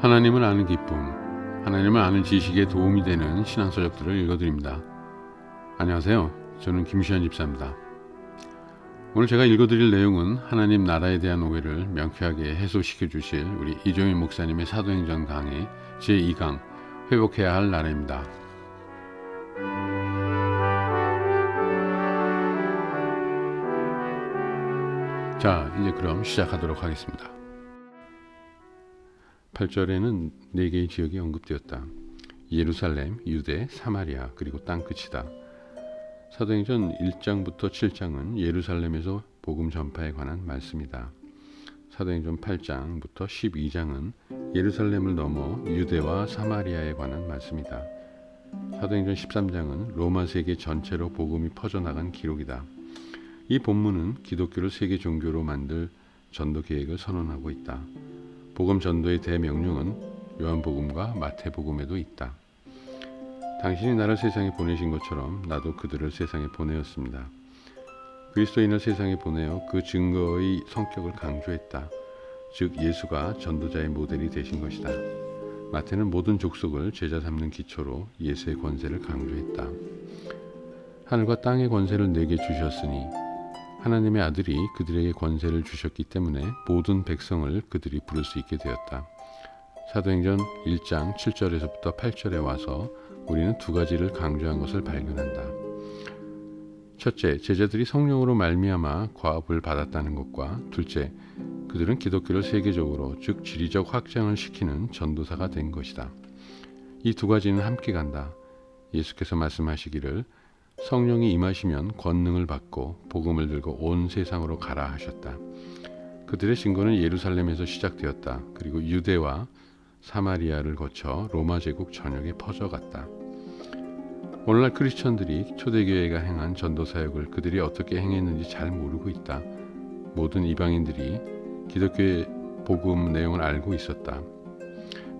하나님을 아는 기쁨, 하나님을 아는 지식에 도움이 되는 신앙서적들을 읽어드립니다. 안녕하세요. 저는 김시현 집사입니다. 오늘 제가 읽어드릴 내용은 하나님 나라에 대한 오해를 명쾌하게 해소시켜 주실 우리 이종일 목사님의 사도행전 강의 제2강 회복해야 할 나라입니다. 자, 이제 그럼 시작하도록 하겠습니다. 8절에는 네 개의 지역이 언급되었다. 예루살렘, 유대, 사마리아, 그리고 땅 끝이다. 사도행전 1장부터 7장은 예루살렘에서 복음 전파에 관한 말씀이다. 사도행전 8장부터 12장은 예루살렘을 넘어 유대와 사마리아에 관한 말씀이다. 사도행전 13장은 로마 세계 전체로 복음이 퍼져나간 기록이다. 이 본문은 기독교를 세계 종교로 만들 전도 계획을 선언하고 있다. 복음 전도의 대명령은 요한복음과 마태복음에도 있다. 당신이 나를 세상에 보내신 것처럼 나도 그들을 세상에 보내었습니다. 그리스도인을 세상에 보내어 그 증거의 성격을 강조했다. 즉 예수가 전도자의 모델이 되신 것이다. 마태는 모든 족속을 제자 삼는 기초로 예수의 권세를 강조했다. 하늘과 땅의 권세를 내게 주셨으니 하나님의 아들이 그들에게 권세를 주셨기 때문에 모든 백성을 그들이 부를 수 있게 되었다. 사도행전 1장 7절에서부터 8절에 와서 우리는 두 가지를 강조한 것을 발견한다. 첫째, 제자들이 성령으로 말미암아 과업을 받았다는 것과 둘째, 그들은 기독교를 세계적으로 즉 지리적 확장을 시키는 전도사가 된 것이다. 이 두 가지는 함께 간다. 예수께서 말씀하시기를 성령이 임하시면 권능을 받고 복음을 들고 온 세상으로 가라 하셨다. 그들의 증거는 예루살렘에서 시작되었다. 그리고 유대와 사마리아를 거쳐 로마 제국 전역에 퍼져갔다. 오늘날 크리스천들이 초대교회가 행한 전도 사역을 그들이 어떻게 행했는지 잘 모르고 있다. 모든 이방인들이 기독교의 복음 내용을 알고 있었다.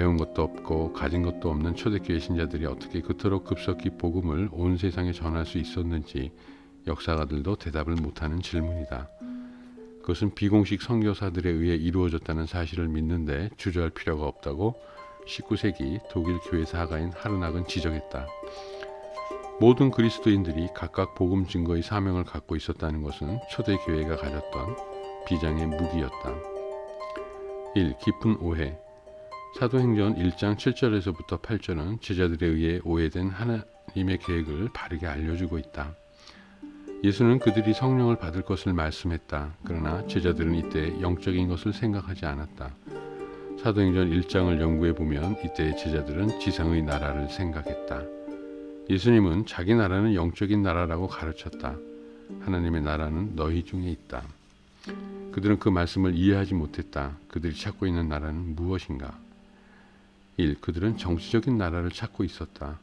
배운 것도 없고 가진 것도 없는 초대교회 신자들이 어떻게 그토록 급속히 복음을 온 세상에 전할 수 있었는지 역사가들도 대답을 못하는 질문이다. 그것은 비공식 선교사들에 의해 이루어졌다는 사실을 믿는데 주저할 필요가 없다고 19세기 독일 교회 사가인 하르낙은 지적했다. 모든 그리스도인들이 각각 복음 증거의 사명을 갖고 있었다는 것은 초대 교회가 가졌던 비장의 무기였다. 1. 깊은 오해 사도행전 1장 7절에서부터 8절은 제자들에 의해 오해된 하나님의 계획을 바르게 알려주고 있다. 예수는 그들이 성령을 받을 것을 말씀했다. 그러나 제자들은 이때 영적인 것을 생각하지 않았다. 사도행전 1장을 연구해 보면 이때 제자들은 지상의 나라를 생각했다. 예수님은 자기 나라는 영적인 나라라고 가르쳤다. 하나님의 나라는 너희 중에 있다. 그들은 그 말씀을 이해하지 못했다. 그들이 찾고 있는 나라는 무엇인가? 1. 그들은 정치적인 나라를 찾고 있었다.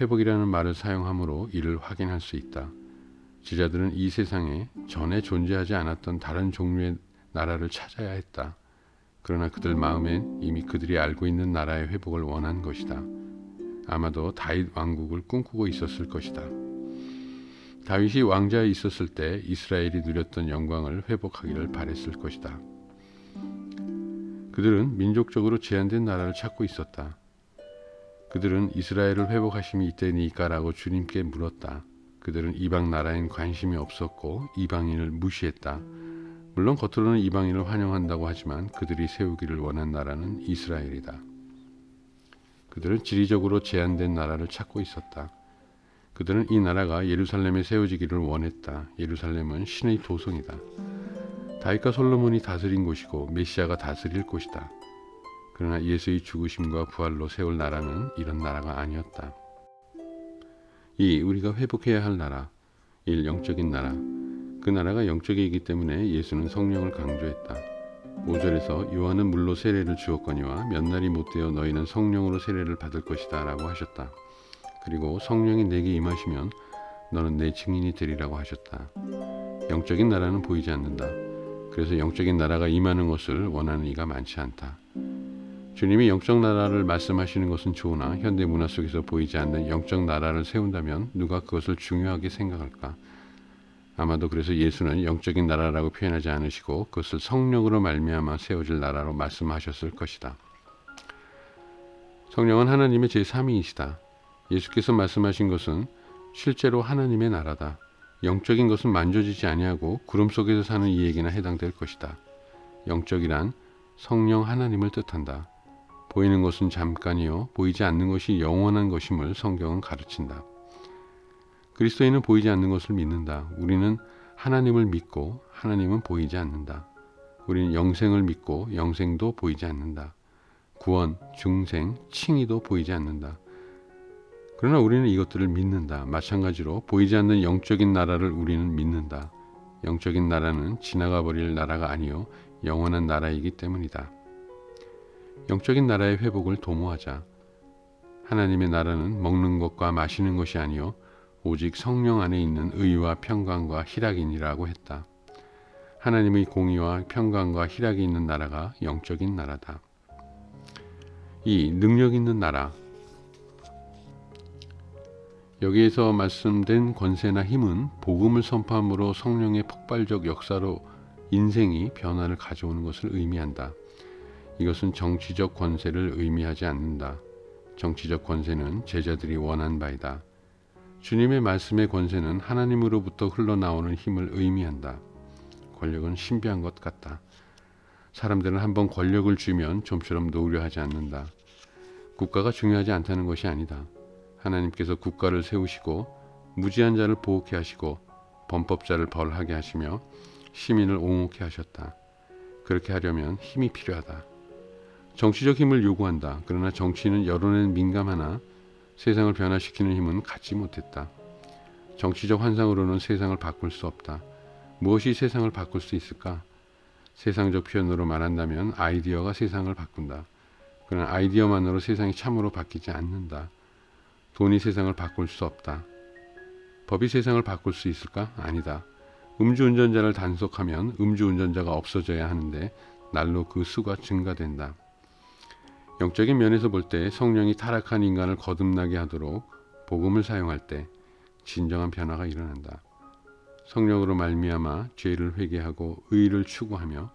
회복이라는 말을 사용함으로 이를 확인할 수 있다. 제자들은 이 세상에 전에 존재하지 않았던 다른 종류의 나라를 찾아야 했다. 그러나 그들 마음엔 이미 그들이 알고 있는 나라의 회복을 원한 것이다. 아마도 다윗 왕국을 꿈꾸고 있었을 것이다. 다윗이 왕자에 있었을 때 이스라엘이 누렸던 영광을 회복하기를 바랬을 것이다. 그들은 민족적으로 제한된 나라를 찾고 있었다. 그들은 이스라엘을 회복하심이 이때니까라고 주님께 물었다. 그들은 이방 나라엔 관심이 없었고 이방인을 무시했다. 물론 겉으로는 이방인을 환영한다고 하지만 그들이 세우기를 원한 나라는 이스라엘이다. 그들은 지리적으로 제한된 나라를 찾고 있었다. 그들은 이 나라가 예루살렘에 세워지기를 원했다. 예루살렘은 신의 도성이다. 다윗과 솔로몬이 다스린 곳이고 메시아가 다스릴 곳이다. 그러나 예수의 죽으심과 부활로 세울 나라는 이런 나라가 아니었다. 2. 우리가 회복해야 할 나라 1. 영적인 나라 그 나라가 영적이기 때문에 예수는 성령을 강조했다. 5절에서 요한은 물로 세례를 주었거니와 몇 날이 못 되어 너희는 성령으로 세례를 받을 것이다 라고 하셨다. 그리고 성령이 내게 임하시면 너는 내 증인이 되리라고 하셨다. 영적인 나라는 보이지 않는다. 그래서 영적인 나라가 임하는 것을 원하는 이가 많지 않다. 주님이 영적 나라를 말씀하시는 것은 좋으나 현대 문화 속에서 보이지 않는 영적 나라를 세운다면 누가 그것을 중요하게 생각할까? 아마도 그래서 예수는 영적인 나라라고 표현하지 않으시고 그것을 성령으로 말미암아 세워질 나라로 말씀하셨을 것이다. 성령은 하나님의 제3위이시다. 예수께서 말씀하신 것은 실제로 하나님의 나라다. 영적인 것은 만져지지 아니하고 구름 속에서 사는 이에게나 해당될 것이다. 영적이란 성령 하나님을 뜻한다. 보이는 것은 잠깐이요 보이지 않는 것이 영원한 것임을 성경은 가르친다. 그리스도인은 보이지 않는 것을 믿는다. 우리는 하나님을 믿고 하나님은 보이지 않는다. 우리는 영생을 믿고 영생도 보이지 않는다. 구원, 중생, 칭의도 보이지 않는다. 그러나 우리는 이것들을 믿는다. 마찬가지로 보이지 않는 영적인 나라를 우리는 믿는다. 영적인 나라는 지나가 버릴 나라가 아니요 영원한 나라이기 때문이다. 영적인 나라의 회복을 도모하자. 하나님의 나라는 먹는 것과 마시는 것이 아니요 오직 성령 안에 있는 의와 평강과 희락이니라고 했다. 하나님의 공의와 평강과 희락이 있는 나라가 영적인 나라다. 이 능력 있는 나라 여기에서 말씀된 권세나 힘은 복음을 선포함으로 성령의 폭발적 역사로 인생이 변화를 가져오는 것을 의미한다. 이것은 정치적 권세를 의미하지 않는다. 정치적 권세는 제자들이 원한 바이다. 주님의 말씀의 권세는 하나님으로부터 흘러나오는 힘을 의미한다. 권력은 신비한 것 같다. 사람들은 한번 권력을 주면 좀처럼 놓으려 하지 않는다. 국가가 중요하지 않다는 것이 아니다. 하나님께서 국가를 세우시고 무지한 자를 보호케 하시고 범법자를 벌하게 하시며 시민을 옹호케 하셨다. 그렇게 하려면 힘이 필요하다. 정치적 힘을 요구한다. 그러나 정치는 여론에 민감하나 세상을 변화시키는 힘은 갖지 못했다. 정치적 환상으로는 세상을 바꿀 수 없다. 무엇이 세상을 바꿀 수 있을까? 세상적 표현으로 말한다면 아이디어가 세상을 바꾼다. 그러나 아이디어만으로 세상이 참으로 바뀌지 않는다. 돈이 세상을 바꿀 수 없다. 법이 세상을 바꿀 수 있을까? 아니다. 음주운전자를 단속하면 음주운전자가 없어져야 하는데 날로 그 수가 증가된다. 영적인 면에서 볼 때 성령이 타락한 인간을 거듭나게 하도록 복음을 사용할 때 진정한 변화가 일어난다. 성령으로 말미암아 죄를 회개하고 의를 추구하며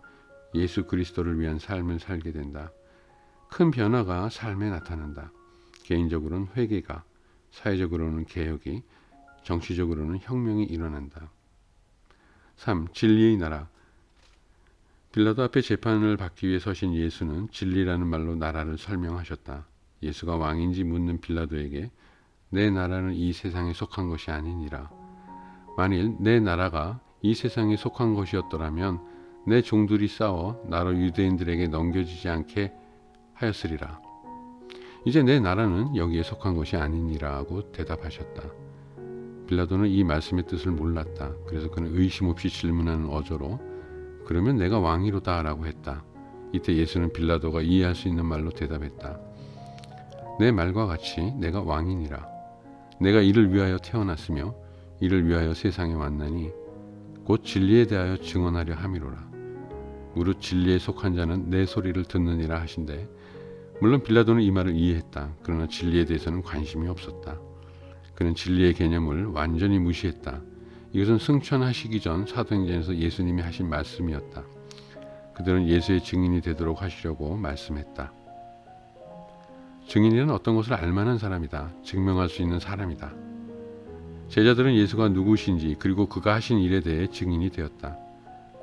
예수 그리스도를 위한 삶을 살게 된다. 큰 변화가 삶에 나타난다. 개인적으로는 회개가, 사회적으로는 개혁이, 정치적으로는 혁명이 일어난다. 3. 진리의 나라. 빌라도 앞에 재판을 받기 위해 서신 예수는 진리라는 말로 나라를 설명하셨다. 예수가 왕인지 묻는 빌라도에게 내 나라는 이 세상에 속한 것이 아니니라. 만일 내 나라가 이 세상에 속한 것이었더라면 내 종들이 싸워 나로 유대인들에게 넘겨지지 않게 하였으리라. 이제 내 나라는 여기에 속한 것이 아니니라고 대답하셨다. 빌라도는 이 말씀의 뜻을 몰랐다. 그래서 그는 의심 없이 질문하는 어조로 그러면 내가 왕이로다라고 했다. 이때 예수는 빌라도가 이해할 수 있는 말로 대답했다. 내 말과 같이 내가 왕이니라. 내가 이를 위하여 태어났으며 이를 위하여 세상에 왔나니 곧 진리에 대하여 증언하려 함이로라. 무릇 진리에 속한 자는 내 소리를 듣느니라 하신대 물론 빌라도는 이 말을 이해했다. 그러나 진리에 대해서는 관심이 없었다. 그는 진리의 개념을 완전히 무시했다. 이것은 승천하시기 전 사도행전에서 예수님이 하신 말씀이었다. 그들은 예수의 증인이 되도록 하시려고 말씀했다. 증인이란 어떤 것을 알만한 사람이다. 증명할 수 있는 사람이다. 제자들은 예수가 누구신지 그리고 그가 하신 일에 대해 증인이 되었다.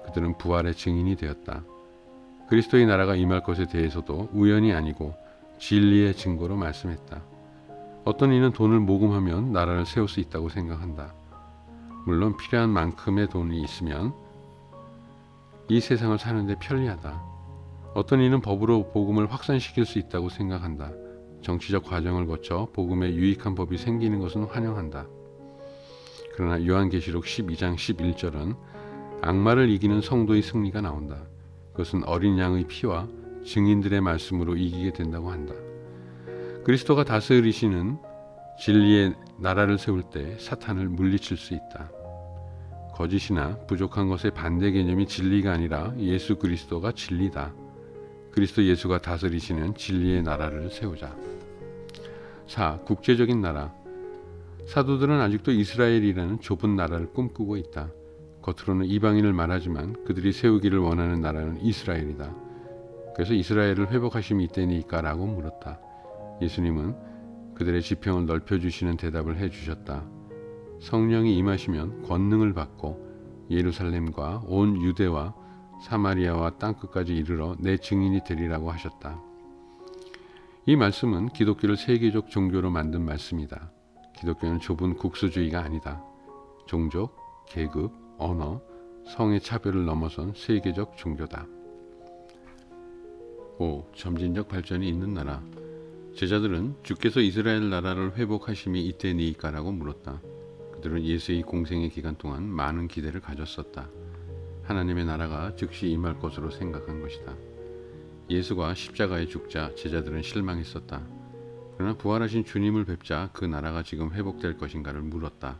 그들은 부활의 증인이 되었다. 그리스도의 나라가 임할 것에 대해서도 우연이 아니고 진리의 증거로 말씀했다. 어떤 이는 돈을 모금하면 나라를 세울 수 있다고 생각한다. 물론 필요한 만큼의 돈이 있으면 이 세상을 사는데 편리하다. 어떤 이는 법으로 복음을 확산시킬 수 있다고 생각한다. 정치적 과정을 거쳐 복음에 유익한 법이 생기는 것은 환영한다. 그러나 요한계시록 12장 11절은 악마를 이기는 성도의 승리가 나온다. 그것은 어린 양의 피와 증인들의 말씀으로 이기게 된다고 한다. 그리스도가 다스리시는 진리의 나라를 세울 때 사탄을 물리칠 수 있다. 거짓이나 부족한 것의 반대 개념이 진리가 아니라 예수 그리스도가 진리다. 그리스도 예수가 다스리시는 진리의 나라를 세우자. 4. 국제적인 나라. 사도들은 아직도 이스라엘이라는 좁은 나라를 꿈꾸고 있다. 겉으로는 이방인을 말하지만 그들이 세우기를 원하는 나라는 이스라엘이다. 그래서 이스라엘을 회복하심이 이때니까라고 물었다. 예수님은 그들의 지평을 넓혀 주시는 대답을 해 주셨다. 성령이 임하시면 권능을 받고 예루살렘과 온 유대와 사마리아와 땅 끝까지 이르러 내 증인이 되리라고 하셨다. 이 말씀은 기독교를 세계적 종교로 만든 말씀이다. 기독교는 좁은 국수주의가 아니다. 종족, 계급, 언어, 성의 차별을 넘어선 세계적 종교다. 5. 점진적 발전이 있는 나라 제자들은 주께서 이스라엘 나라를 회복하심이 이때니까라고 물었다. 그들은 예수의 공생의 기간 동안 많은 기대를 가졌었다. 하나님의 나라가 즉시 임할 것으로 생각한 것이다. 예수가 십자가에 죽자 제자들은 실망했었다. 그러나 부활하신 주님을 뵙자 그 나라가 지금 회복될 것인가를 물었다.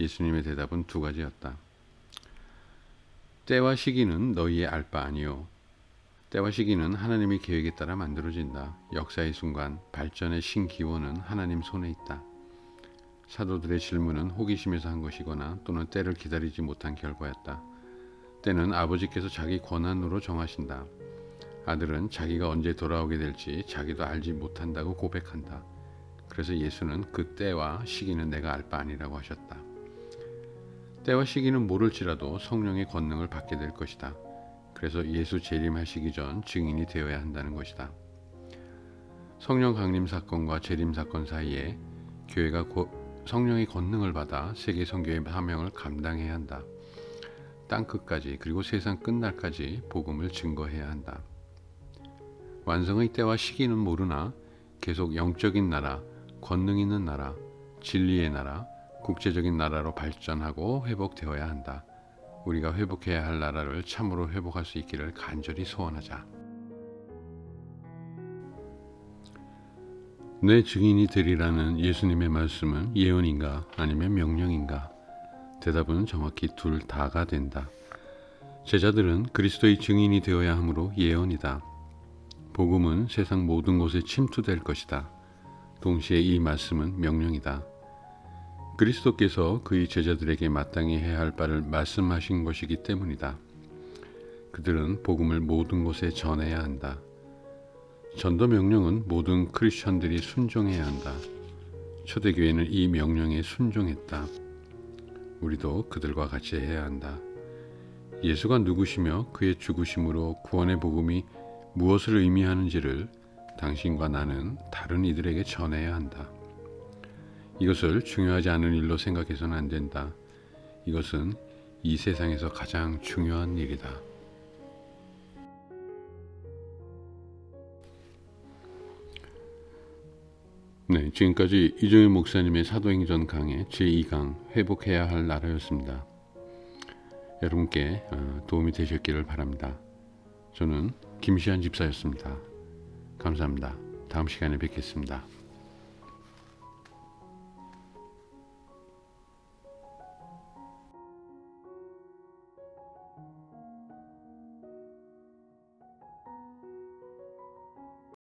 예수님의 대답은 두 가지였다. 때와 시기는 너희의 알 바 아니요. 때와 시기는 하나님의 계획에 따라 만들어진다. 역사의 순간, 발전의 신기원은 하나님 손에 있다. 사도들의 질문은 호기심에서 한 것이거나 또는 때를 기다리지 못한 결과였다. 때는 아버지께서 자기 권한으로 정하신다. 아들은 자기가 언제 돌아오게 될지 자기도 알지 못한다고 고백한다. 그래서 예수는 그 때와 시기는 내가 알 바 아니라고 하셨다. 때와 시기는 모를지라도 성령의 권능을 받게 될 것이다. 그래서 예수 재림하시기 전 증인이 되어야 한다는 것이다. 성령 강림 사건과 재림 사건 사이에 교회가 고, 성령의 권능을 받아 세계 선교의 사명을 감당해야 한다. 땅 끝까지 그리고 세상 끝날까지 복음을 증거해야 한다. 완성의 때와 시기는 모르나 계속 영적인 나라, 권능 있는 나라, 진리의 나라, 국제적인 나라로 발전하고 회복되어야 한다. 우리가 회복해야 할 나라를 참으로 회복할 수 있기를 간절히 소원하자. 내 증인이 되리라는 예수님의 말씀은 예언인가 아니면 명령인가? 대답은 정확히 둘 다가 된다. 제자들은 그리스도의 증인이 되어야 하므로 예언이다. 복음은 세상 모든 곳에 침투될 것이다. 동시에 이 말씀은 명령이다. 그리스도께서 그의 제자들에게 마땅히 해야 할 바를 말씀하신 것이기 때문이다. 그들은 복음을 모든 곳에 전해야 한다. 전도 명령은 모든 크리스천들이 순종해야 한다. 초대교회는 이 명령에 순종했다. 우리도 그들과 같이 해야 한다. 예수가 누구시며 그의 죽으심으로 구원의 복음이 무엇을 의미하는지를 당신과 나는 다른 이들에게 전해야 한다. 이것을 중요하지 않은 일로 생각해서는 안 된다. 이것은 이 세상에서 가장 중요한 일이다. 네, 지금까지 이종일 목사님의 사도행전 강의 제2강 회복해야 할 나라였습니다. 여러분께 어, 도움이 되셨기를 바랍니다. 저는 김시한 집사였습니다. 감사합니다. 다음 시간에 뵙겠습니다.